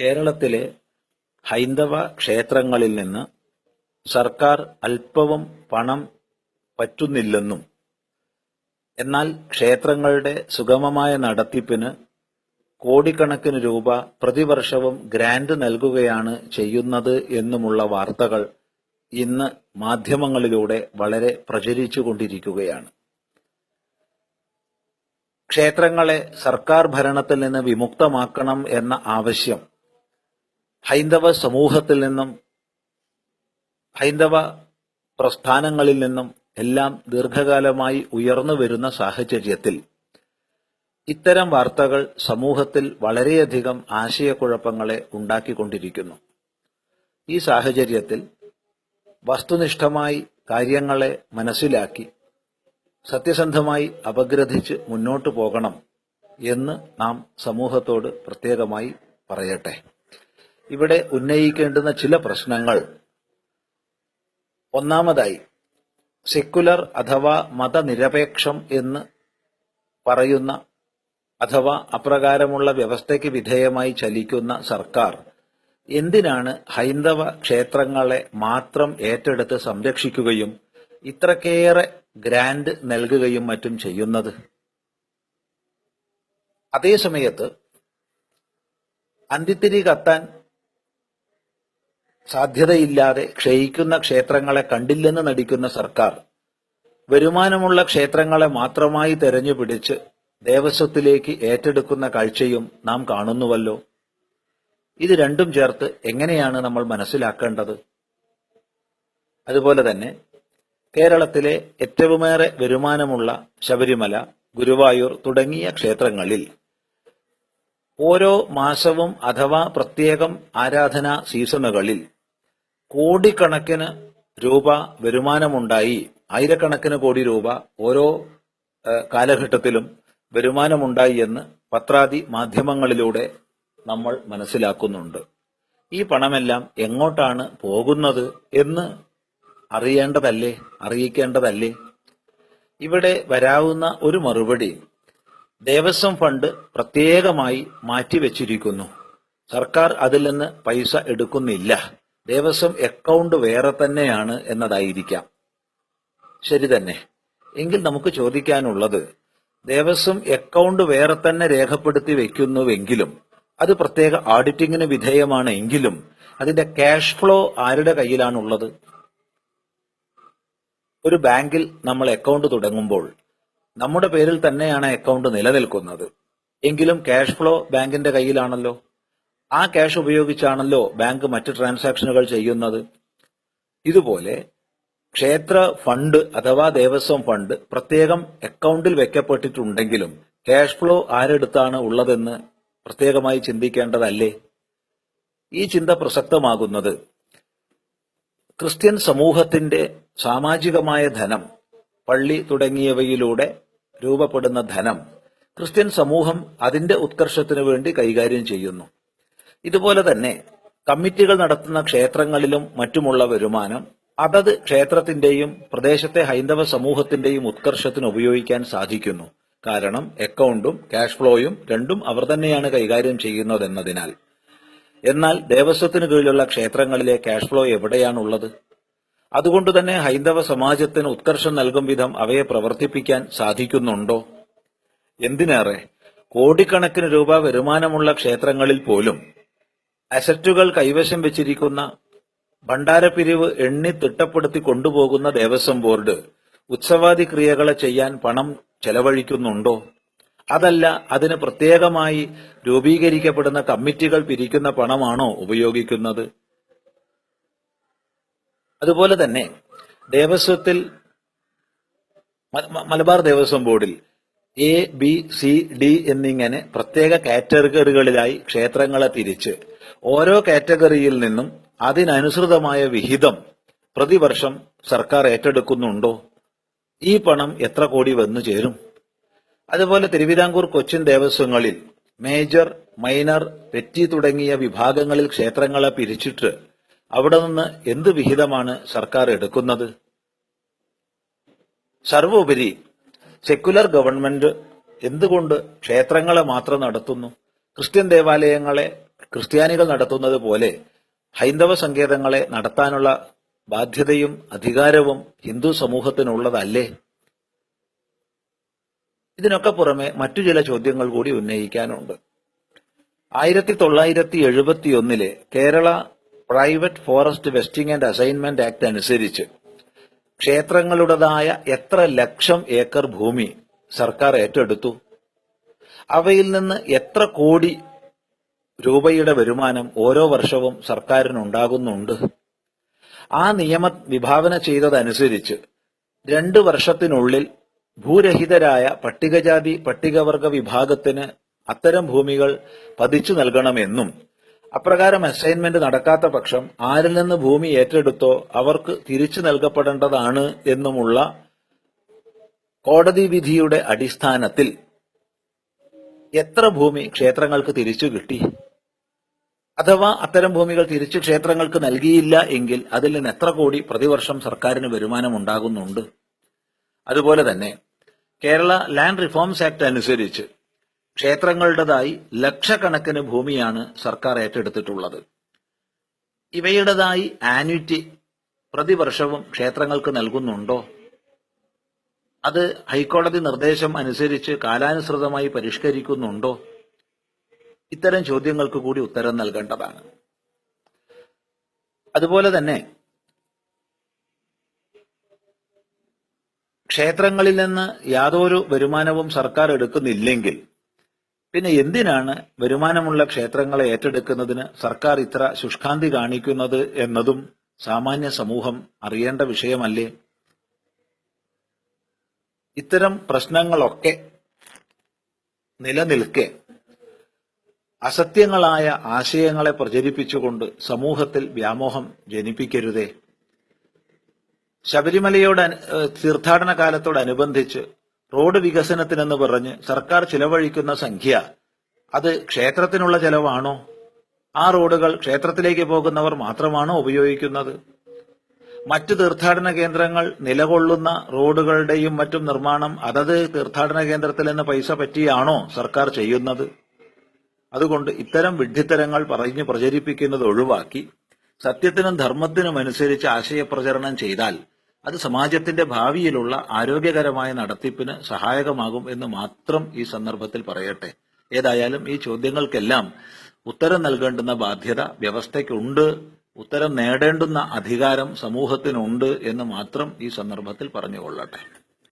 കേരളത്തിലെ ഹൈന്ദവ ക്ഷേത്രങ്ങളിൽ നിന്ന് സർക്കാർ അല്പവും പണം പറ്റുന്നില്ലെന്നും എന്നാൽ ക്ഷേത്രങ്ങളുടെ സുഗമമായ നടത്തിപ്പിന് കോടിക്കണക്കിന് രൂപ പ്രതിവർഷവും ഗ്രാന്റ് നൽകുകയാണ് ചെയ്യുന്നത് എന്നുമുള്ള വാർത്തകൾ ഇന്ന് മാധ്യമങ്ങളിലൂടെ വളരെ പ്രചരിച്ചുകൊണ്ടിരിക്കുകയാണ് ക്ഷേത്രങ്ങളെ സർക്കാർ ഭരണത്തിൽ നിന്ന് വിമുക്തമാക്കണം എന്ന ആവശ്യം ഹൈന്ദവ സമൂഹത്തിൽ നിന്നും ഹൈന്ദവ പ്രസ്ഥാനങ്ങളിൽ നിന്നും എല്ലാം ദീർഘകാലമായി ഉയർന്നു വരുന്ന സാഹചര്യത്തിൽ ഇത്തരം വാർത്തകൾ സമൂഹത്തിൽ വളരെയധികം ആശയക്കുഴപ്പങ്ങളെ ഉണ്ടാക്കിക്കൊണ്ടിരിക്കുന്നു. ഈ സാഹചര്യത്തിൽ വസ്തുനിഷ്ഠമായി കാര്യങ്ങളെ മനസ്സിലാക്കി സത്യസന്ധമായി അപഗ്രഥിച്ച് മുന്നോട്ടു പോകണം എന്ന് നാം സമൂഹത്തോട് പ്രത്യേകമായി പറയട്ടെ. ഇവിടെ ഉന്നയിക്കേണ്ടുന്ന ചില പ്രശ്നങ്ങൾ. ഒന്നാമതായി സെക്കുലർ അഥവാ മതനിരപേക്ഷം എന്ന് പറയുന്ന അഥവാ അപ്രകാരമുള്ള വ്യവസ്ഥയ്ക്ക് വിധേയമായി ചലിക്കുന്ന സർക്കാർ എന്തിനാണ് ഹൈന്ദവ ക്ഷേത്രങ്ങളെ മാത്രം ഏറ്റെടുത്ത് സംരക്ഷിക്കുകയും ഇത്രക്കേറെ ഗ്രാൻഡ് നൽകുകയും മറ്റും ചെയ്യുന്നത്? അതേസമയത്ത് അന്തിത്തിരി കത്താൻ സാധ്യതയില്ലാതെ ക്ഷയിക്കുന്ന ക്ഷേത്രങ്ങളെ കണ്ടില്ലെന്ന് നടിക്കുന്ന സർക്കാർ വരുമാനമുള്ള ക്ഷേത്രങ്ങളെ മാത്രമായി തെരഞ്ഞുപിടിച്ച് ദേവസ്വത്തിലേക്ക് ഏറ്റെടുക്കുന്ന കാഴ്ചയും നാം കാണുന്നുവല്ലോ. ഇത് രണ്ടും ചേർത്ത് എങ്ങനെയാണ് നമ്മൾ മനസ്സിലാക്കേണ്ടത്? അതുപോലെ തന്നെ കേരളത്തിലെ ഏറ്റവുമേറെ വരുമാനമുള്ള ശബരിമല ഗുരുവായൂർ തുടങ്ങിയ ക്ഷേത്രങ്ങളിൽ ഓരോ മാസവും അഥവാ പ്രത്യേകം ആരാധനാ സീസണുകളിൽ കോടിക്കണക്കിന് രൂപ വരുമാനമുണ്ടായി. ആയിരക്കണക്കിന് കോടി രൂപ ഓരോ കാലഘട്ടത്തിലും വരുമാനമുണ്ടായി എന്ന് പത്രാദി മാധ്യമങ്ങളിലൂടെ നമ്മൾ മനസ്സിലാക്കുന്നുണ്ട്. ഈ പണമെല്ലാം എങ്ങോട്ടാണ് പോകുന്നത് എന്ന് അറിയേണ്ടതല്ലേ? അറിയിക്കേണ്ടതല്ലേ? ഇവിടെ വരാവുന്ന ഒരു മറുപടി ദേവസ്വം ഫണ്ട് പ്രത്യേകമായി മാറ്റിവെച്ചിരിക്കുന്നു. സർക്കാർ അതിൽ നിന്ന് പൈസ എടുക്കുന്നില്ല. ദേവസ്വം അക്കൗണ്ട് വേറെ തന്നെയാണ് എന്നതായിരിക്കാം. ശരി തന്നെ. എങ്കിൽ നമുക്ക് ചോദിക്കാനുള്ളത് ദേവസ്വം അക്കൗണ്ട് വേറെ തന്നെ രേഖപ്പെടുത്തി വെക്കുന്നുവെങ്കിലും അത് പ്രത്യേക ഓഡിറ്റിംഗിന് വിധേയമാണ് എങ്കിലും അതിന്റെ ക്യാഷ് ഫ്ലോ ആരുടെ കയ്യിലാണുള്ളത്? ഒരു ബാങ്കിൽ നമ്മൾ അക്കൗണ്ട് തുടങ്ങുമ്പോൾ നമ്മുടെ പേരിൽ തന്നെയാണ് അക്കൗണ്ട് നിലനിൽക്കുന്നത്. എങ്കിലും ക്യാഷ് ഫ്ലോ ബാങ്കിന്റെ കയ്യിലാണല്ലോ. ആ ക്യാഷ് ഉപയോഗിച്ചാണല്ലോ ബാങ്ക് മറ്റ് ട്രാൻസാക്ഷനുകൾ ചെയ്യുന്നത്. ഇതുപോലെ ക്ഷേത്ര ഫണ്ട് അഥവാ ദേവസ്വം ഫണ്ട് പ്രത്യേകം അക്കൗണ്ടിൽ വെക്കപ്പെട്ടിട്ടുണ്ടെങ്കിലും ക്യാഷ് ഫ്ലോ ആരെടുത്താണ് ഉള്ളതെന്ന് പ്രത്യേകമായി ചിന്തിക്കേണ്ടതല്ലേ? ഈ ചിന്ത പ്രസക്തമാകുന്നത് ക്രിസ്ത്യൻ സമൂഹത്തിന്റെ സാമാജികമായ ധനം പള്ളി തുടങ്ങിയവയിലൂടെ രൂപപ്പെടുന്ന ധനം ക്രിസ്ത്യൻ സമൂഹം അതിന്റെ ഉത്കർഷത്തിനു വേണ്ടി കൈകാര്യം ചെയ്യുന്നു. ഇതുപോലെ തന്നെ കമ്മിറ്റികൾ നടത്തുന്ന ക്ഷേത്രങ്ങളിലും മറ്റുമുള്ള വരുമാനം അതത് ക്ഷേത്രത്തിന്റെയും പ്രദേശത്തെ ഹൈന്ദവ സമൂഹത്തിന്റെയും ഉത്കർഷത്തിന് ഉപയോഗിക്കാൻ സാധിക്കുന്നു. കാരണം അക്കൗണ്ടും ക്യാഷ് ഫ്ലോയും രണ്ടും അവർ തന്നെയാണ് കൈകാര്യം ചെയ്യുന്നതെന്നതിനാൽ. എന്നാൽ ദേവസ്വത്തിന് കീഴിലുള്ള ക്ഷേത്രങ്ങളിലെ ക്യാഷ് ഫ്ലോ എവിടെയാണുള്ളത്? അതുകൊണ്ട് തന്നെ ഹൈന്ദവ സമാജത്തിന് ഉത്കർഷം നൽകും വിധം അവയെ പ്രവർത്തിപ്പിക്കാൻ സാധിക്കുന്നുണ്ടോ? എന്തിനേറെ? കോടിക്കണക്കിന് രൂപ വരുമാനമുള്ള ക്ഷേത്രങ്ങളിൽ പോലും അസറ്റുകൾ കൈവശം വെച്ചിരിക്കുന്ന ഭണ്ഡാരപ്പിരിവ് എണ്ണി തിട്ടപ്പെടുത്തി കൊണ്ടുപോകുന്ന ദേവസ്വം ബോർഡ് ഉത്സവാദി ക്രിയകളെ ചെയ്യാൻ പണം ചെലവഴിക്കുന്നുണ്ടോ? അതല്ല അതിന് പ്രത്യേകമായി രൂപീകരിക്കപ്പെടുന്ന കമ്മിറ്റികൾ പിരിക്കുന്ന പണമാണോ ഉപയോഗിക്കുന്നത്? അതുപോലെ തന്നെ ദേവസ്വത്തിൽ മലബാർ ദേവസ്വം ബോർഡിൽ എ ബി സി ഡി എന്നിങ്ങനെ പ്രത്യേക കാറ്റഗറികളിലായി ക്ഷേത്രങ്ങളെ തിരിച്ച് ഓരോ കാറ്റഗറിയിൽ നിന്നും അതിനനുസൃതമായ വിഹിതം പ്രതിവർഷം സർക്കാർ ഏറ്റെടുക്കുന്നുണ്ടോ? ഈ പണം എത്ര കോടി വന്നു ചേരും? അതുപോലെ തിരുവിതാംകൂർ കൊച്ചിൻ ദേവസ്വങ്ങളിൽ മേജർ മൈനർ പെറ്റി തുടങ്ങിയ വിഭാഗങ്ങളിൽ ക്ഷേത്രങ്ങളെ പിരിച്ചിട്ട് അവിടെ നിന്ന് എന്ത് വിഹിതമാണ് സർക്കാർ എടുക്കുന്നത്? സർവോപരി സെക്യുലർ ഗവൺമെന്റ് എന്തുകൊണ്ട് ക്ഷേത്രങ്ങളെ മാത്രം നടത്തുന്നു? ക്രിസ്ത്യൻ ദേവാലയങ്ങളെ ക്രിസ്ത്യാനികൾ നടത്തുന്നത് പോലെ ഹൈന്ദവ സങ്കേതങ്ങളെ നടത്താനുള്ള ബാധ്യതയും അധികാരവും ഹിന്ദു സമൂഹത്തിനുള്ളതല്ലേ? ഇതിനൊക്കെ പുറമെ മറ്റു ചില ചോദ്യങ്ങൾ കൂടി ഉന്നയിക്കാനുണ്ട്. ആയിരത്തി തൊള്ളായിരത്തി Kerala private forest vesting and assignment act അനുസരിച്ച് ക്ഷേത്രങ്ങളുടേതായ എത്ര ലക്ഷം ഏക്കർ ഭൂമി സർക്കാർ ഏറ്റെടുത്തു? അവയിൽ നിന്ന് എത്ര കോടി രൂപയുടെ വരുമാനം ഓരോ വർഷവും സർക്കാരിനുണ്ടാകുന്നുണ്ട്? ആ നിയമ വിഭാവന ചെയ്തതനുസരിച്ച് രണ്ട് വർഷത്തിനുള്ളിൽ ഭൂരഹിതരായ പട്ടികജാതി പട്ടികവർഗ വിഭാഗത്തിന് അത്തരം ഭൂമികൾ പതിച്ചു നൽകണമെന്നും അപ്രകാരം അസൈൻമെന്റ് നടക്കാത്ത പക്ഷം ആരിൽ നിന്ന് ഭൂമി ഏറ്റെടുത്തോ അവർക്ക് തിരിച്ചു നൽകപ്പെടേണ്ടതാണ് എന്നുമുള്ള കോടതി വിധിയുടെ അടിസ്ഥാനത്തിൽ എത്ര ഭൂമി ക്ഷേത്രങ്ങൾക്ക് തിരിച്ചു കിട്ടി? അഥവാ അത്തരം ഭൂമികൾ തിരിച്ചു ക്ഷേത്രങ്ങൾക്ക് നൽകിയില്ല എങ്കിൽ അതിൽ നിന്ന് എത്ര കോടി പ്രതിവർഷം സർക്കാരിന് വരുമാനം ഉണ്ടാകുന്നുണ്ട് അതുപോലെ തന്നെ കേരള ലാൻഡ് റിഫോംസ് ആക്ട് അനുസരിച്ച് ക്ഷേത്രങ്ങളുടേതായി ലക്ഷക്കണക്കിന് ഭൂമിയാണ് സർക്കാർ ഏറ്റെടുത്തിട്ടുള്ളത്. ഇവയുടേതായി ആന്വിറ്റി പ്രതിവർഷവും ക്ഷേത്രങ്ങൾക്ക് നൽകുന്നുണ്ടോ? അത് ഹൈക്കോടതി നിർദ്ദേശം അനുസരിച്ച് കാലാനുസൃതമായി പരിഷ്കരിക്കുന്നുണ്ടോ? ഇത്തരം ചോദ്യങ്ങൾക്ക് കൂടി ഉത്തരം നൽകേണ്ടതാണ്. അതുപോലെ തന്നെ ക്ഷേത്രങ്ങളിൽ നിന്ന് യാതൊരു വരുമാനവും സർക്കാർ എടുക്കുന്നില്ലെങ്കിൽ പിന്നെ എന്തിനാണ് വരുമാനമുള്ള ക്ഷേത്രങ്ങളെ ഏറ്റെടുക്കുന്നതിന് സർക്കാർ ഇത്ര ശുഷ്കാന്തി കാണിക്കുന്നത് എന്നതും സാമാന്യ സമൂഹം അറിയേണ്ട വിഷയമല്ലേ? ഇത്തരം പ്രശ്നങ്ങളൊക്കെ നിലനിൽക്കെ അസത്യങ്ങളായ ആശയങ്ങളെ പ്രചരിപ്പിച്ചുകൊണ്ട് സമൂഹത്തിൽ വ്യാമോഹം ജനിപ്പിക്കരുതേ. ശബരിമലയോട് തീർത്ഥാടന കാലത്തോടനുബന്ധിച്ച് റോഡ് വികസനത്തിനെന്ന് പറഞ്ഞ് സർക്കാർ ചിലവഴിക്കുന്ന സംഖ്യ അത് ക്ഷേത്രത്തിനുള്ള ചെലവാണോ? ആ റോഡുകൾ ക്ഷേത്രത്തിലേക്ക് പോകുന്നവർ മാത്രമാണോ ഉപയോഗിക്കുന്നത്? മറ്റ് തീർത്ഥാടന കേന്ദ്രങ്ങൾ നിലകൊള്ളുന്ന റോഡുകളുടെയും മറ്റും നിർമ്മാണം അതത് തീർത്ഥാടന കേന്ദ്രത്തിൽ നിന്ന് പൈസ പറ്റിയാണോ സർക്കാർ ചെയ്യുന്നത്? അതുകൊണ്ട് ഇത്തരം വിഡ്ഢിത്തരങ്ങൾ പറഞ്ഞ് പ്രചരിപ്പിക്കുന്നത് ഒഴിവാക്കി സത്യത്തിനും ധർമ്മത്തിനും അനുസരിച്ച് ആശയപ്രചരണം ചെയ്താൽ അത് സമാജത്തിന്റെ ഭാവിയിലുള്ള ആരോഗ്യകരമായ നടത്തിപ്പിന് സഹായകമാകും എന്ന് മാത്രം ഈ സന്ദർഭത്തിൽ പറയട്ടെ. ഏതായാലും ഈ ചോദ്യങ്ങൾക്കെല്ലാം ഉത്തരം നൽകേണ്ടുന്ന ബാധ്യത വ്യവസ്ഥയ്ക്കുണ്ട്. ഉത്തരം നേടേണ്ടുന്ന അധികാരം സമൂഹത്തിനുണ്ട് എന്ന് മാത്രം ഈ സന്ദർഭത്തിൽ പറഞ്ഞുകൊള്ളട്ടെ.